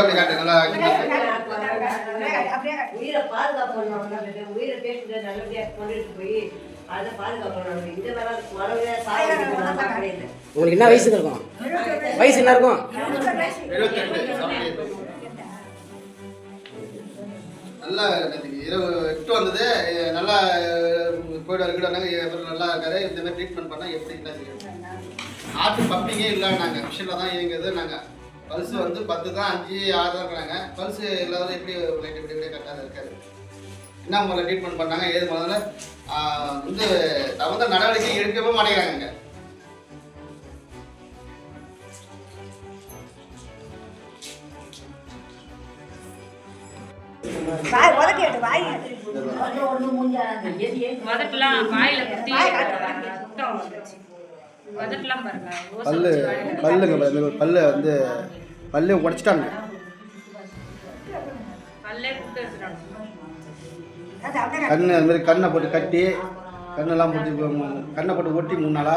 கையில் அப்படி காட்டு நல்லா உயிரை பாதுகாப்பு பண்ணணும் உயிரை பேசுறது நல்லபடியாக கொண்டுட்டு போய் என்ன வயசு இருக்கும்? வயசு என்ன இருக்கும்? நல்லா இரவு எட்டு வந்தது. நல்லா போய்ட்டு இருக்கடாங்க நல்லா இருக்காரு. இந்த மாதிரி ட்ரீட்மெண்ட் பண்ணால் எப்படி என்ன செய்யணும் ஆட்டு பப்பிங்கே இல்லை நாங்கள் மிஷினில் தான் இயங்குது நாங்கள் பல்ஸ் வந்து பத்து தான் அஞ்சு ஆறு தான் இருக்கிறாங்க. பல்ஸ் இல்லாத எப்படி லைட் இப்படி இப்படி கரெக்டாக இருக்காது. என்ன முறையில் ட்ரீட்மெண்ட் பண்ணாங்க ஏது முதல்ல வந்து தகுந்த நடவடிக்கை எடுக்கவே மாட்டேங்கிறாங்க முதட்டெல்லாம் வாயில குத்தி ரத்தம் வந்துச்சு முதட்டெல்லாம் பாருங்க. ஓசை பல்லு பல்லுங்க பல்லு பல்லை வந்து பல்லே எடுத்துட்டாங்க. கண்ணு அது மாதிரி கண்ணை போட்டு கட்டி கண்ணெல்லாம் போட்டு கண்ணை போட்டு ஒட்டி மூணு நாளா.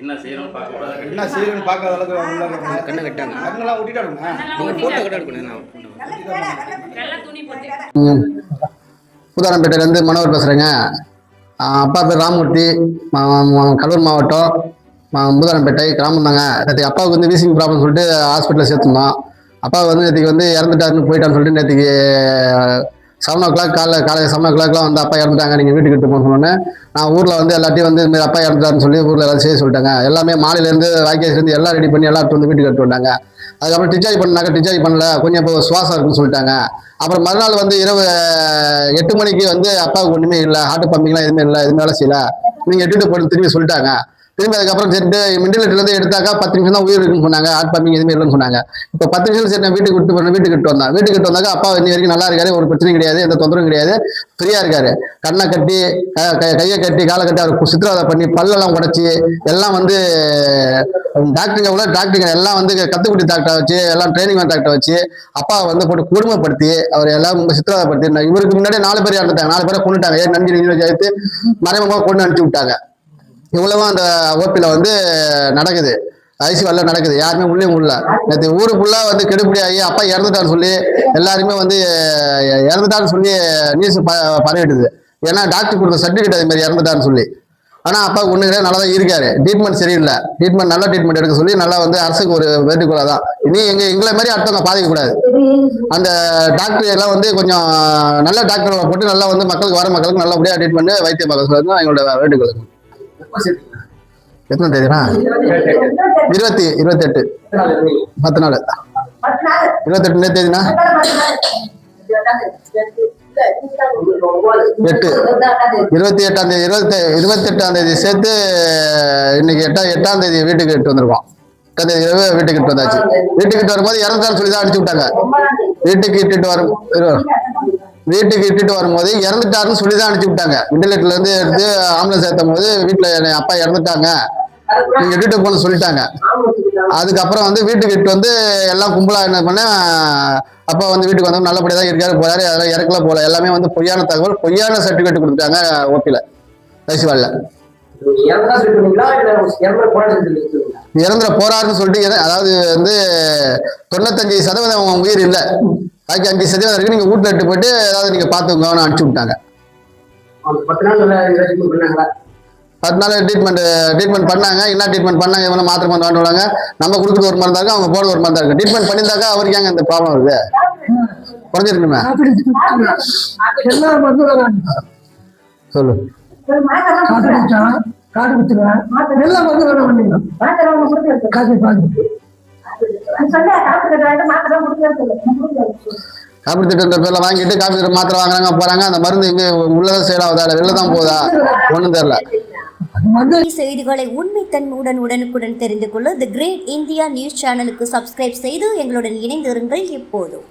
என்ன செய்யணும் என்ன செய்யணும்னு பார்க்காத அளவுக்கு இருக்காங்க. கண்ணை கட்டாங்க கண்ணெல்லாம் ஒட்டிட்டாடுங்க நீங்கள் ஃபோட்டோ கூட எடுக்கணும் பூதாரம்பேட்டையிலேருந்து மனோகர் பேசுகிறேங்க அப்பா பேர் ராமூர்த்தி கடலூர் மாவட்டம். ம- பூதாரம்பேட்டை கிராமம் தாங்க நேற்றுக்கு அப்பாவுக்கு வந்து வீசிங் ப்ராப்ளம் சொல்லிட்டு ஹாஸ்பிட்டலில் சேர்த்துருந்தோம். அப்பா வந்து நேற்றுக்கு வந்து இறந்துட்டாருன்னு போயிட்டான்னு சொல்லிட்டு நேற்றுக்கு செவன் ஓ கிளாக் காலைல காலையில் செவன் ஓ கிளாக்லாம் வந்து அப்பா இறந்துட்டாங்க. நீங்கள் வீட்டுக்கு எடுத்து போகணும்னு நான் ஊரில் வந்து எல்லாத்தையும் வந்து இதுமாரி அப்பா இறந்துட்டாருன்னு சொல்லி ஊரில் எல்லாரும் செய்ய சொல்லிட்டாங்க. எல்லாமே மாலையிலேருந்து வாய்க்காசிலேருந்து எல்லாம் ரெடி பண்ணி எல்லாம் வந்து வீட்டுக்கு எடுத்து வந்தாங்க. அதுக்கப்புறம் டிச்சார்ஜ் பண்ணாக்க டிச்சார்ஜ் பண்ணல. கொஞ்சம் இப்போ சுவாசம் இருக்குன்னு சொல்லிட்டாங்க. அப்புறம் மறுநாள் வந்து இரவு எட்டு மணிக்கு வந்து அப்பாவுக்கு ஒன்றுமே இல்லை. ஹார்ட் பம்பிங்லாம் எதுவுமே இல்லை. எதுவுமே வேலை செய்யல. நீங்கள் எட்டுட்டு போட்டு திரும்பி சொல்லிட்டாங்க. திரும்பி அதுக்கப்புறம் சரிட்டு மிண்டிலேட்டர்லேருந்து எடுத்தாக்கா பத்து நிமிஷம் தான் உயிர் இருக்குன்னு சொன்னாங்க. ஹார்ட் பம்பிங் எதுவுமே இல்லைன்னு சொன்னாங்க. இப்போ பத்து நிமிஷம் சரி நான் வீட்டுக்கு விட்டு போனேன் வீட்டுக்கு விட்டு வந்தேன். வீட்டுக்கு விட்டு வந்தாக்கா அப்பா இன்னி வரைக்கும் நல்லா இருக்காரு. ஒரு பிரச்சனையும் கிடையாது. எந்த தொந்தரவும் கிடையாது. ஃப்ரீயாக இருக்காரு. கண்ணை கட்டி கையை கட்டி காலை கட்டி அவர் சித்திரவதை பண்ணி பல்லெல்லாம் உடச்சி எல்லாம் வந்து டாக்டருங்க கூட டாக்டருங்க எல்லாம் வந்து கத்துக்குட்டி டாக்டரை வச்சு எல்லாம் ட்ரைனிங் டாக்டரை வச்சு அப்பா வந்து போட்டு குடும்பப்படுத்தி அவர் எல்லாம் ரொம்ப சித்திரவதைப்படுத்தி இவருக்கு முன்னாடி நாலு பேர் இறந்துட்டாங்க. நாலு பேரை கொண்டுட்டாங்க ஏன் நன்றி நீங்க மறைமுகமாக கொண்டு அனுப்பிச்சு விட்டாங்க. இவ்வளவும் அந்த ஓபியில் வந்து நடக்குது. ஐசியூல நடக்குது. யாருமே உள்ளே உள்ள நேற்று ஊரு ஃபுல்லா வந்து கெடுபடி ஆகி அப்பா இறந்துட்டான்னு சொல்லி எல்லாருமே வந்து இறந்துட்டான்னு சொல்லி நியூஸ் பரவிடுது ஏன்னா டாக்டர் கொடுத்த சர்டிஃபிகேட் அது மாதிரி இறந்துட்டான்னு சொல்லி. ஆனா அப்பா ஒன்று நல்லா தான் இருக்காரு. ட்ரீட்மெண்ட் சரியில்லை. ட்ரீட்மெண்ட் நல்ல ட்ரீட்மெண்ட் எடுக்க சொல்லி நல்லா வந்து அரசுக்கு ஒரு வேண்டுகோளா தான். இனி எங்க எங்களை மாதிரி அடுத்தவங்க பாதிக்க கூடாது அந்த டாக்டர் எல்லாம் வந்து கொஞ்சம் நல்ல டாக்டர் போட்டு நல்லா வந்து மக்களுக்கு வர மக்களுக்கு நல்லபடியா ட்ரீட்மெண்ட் வைத்தியம் பார்க்க சொல்றது தான் எங்களோட வேண்டுகோள். எத்தனை தேதினா? இருபத்தி இருபத்தி எட்டு பத்து நாள் இருபத்தெட்டு என்ன தேதினா எட்டு. இருபத்தி எட்டாம் தேதி இருபத்தி இருபத்தி எட்டாம் தேதி சேர்த்து இன்னைக்கு எட்டா எட்டாம் தேதி வீட்டுக்கு எட்டு வந்திருக்கோம். கதை தேதி இரவு வீட்டுக்கு இட்டு வந்தாச்சு. வீட்டுக்கிட்டு வரும்போது இறந்துட்டான்னு சொல்லி தான் அடிச்சு விட்டாங்க. வீட்டுக்கு இட்டுட்டு வரும் வீட்டுக்கு இட்டுட்டு வரும்போது இறந்துட்டாருன்னு சொல்லி தான் அனுப்பிச்சு விட்டாங்க. வெண்டிலேட்டர்ல இருந்து எடுத்து ஆம்புலன்ஸ் ஏற்றும் போது வீட்டுல என் அப்பா இறந்துட்டாங்க. நீங்க இட்டுட்டு போன சொல்லிட்டாங்க. அதுக்கப்புறம் வந்து வீட்டுக்கு இட்டு வந்து எல்லாம் கும்பலா என்ன பண்ண அப்பா வந்து வீட்டுக்கு வந்து நல்லபடியாக தான் இருக்காரு போறாரு அதெல்லாம் இறக்கல போல. எல்லாமே வந்து பொய்யான தகவல் பொய்யான சர்டிபிகேட் கொடுத்துட்டாங்க ஓபில ரைசிவாலில் இறந்துட போறாருன்னு சொல்லிட்டு அதாவது வந்து தொண்ணூத்தஞ்சு சதவீதம் அவன் உயிர் இல்லை. பாக்கி அஞ்சு சதவீதம் இருக்கு நீங்க வீட்டுல இட்டு போயிட்டு ஏதாவது நீங்க பார்த்துக்கோன்னு அனுப்பிச்சு விட்டாங்க. பத்து நாள் ட்ரீட்மெண்ட் ட்ரீட்மெண்ட் பண்ணாங்க. என்ன ட்ரீட்மெண்ட் பண்ணாங்க? இவனை மாத்திரை மருந்து வாங்கினாங்க நம்ம கொடுக்குறது ஒரு மருந்தா இருக்கு? அவங்க போடுறது ஒரு மருந்தா இருக்கு? ட்ரீட்மெண்ட் பண்ணியிருந்தாக்கா அவருக்கு ஏங்க இந்த ப்ராப்ளம் வருது? குறைஞ்சிருக்குமே? சொல்லு. காடு குத்துருவேன் எல்லாம் வந்து வேலை பண்ணிடுவேன். காசு பார்த்து காப்பி திட்டத்தை பேர்ல வாங்கிட்டு காப்பி திட்டம் மாத்திரை வாங்குறாங்க போறாங்க. அந்த மருந்து இங்க உள்ளதான் சேல் ஆகுதா? இல்ல வெளில தான் போகுதா? ஒண்ணும் தெரியல. செய்திகளை உண்மைத்தன்மையுடன் உடனுக்குடன் தெரிந்து கொள்ள தி கிரேட் இந்தியா நியூஸ் சேனலுக்கு சப்ஸ்கிரைப் செய்து எங்களுடன் இணைந்திருங்கள் எப்போதும்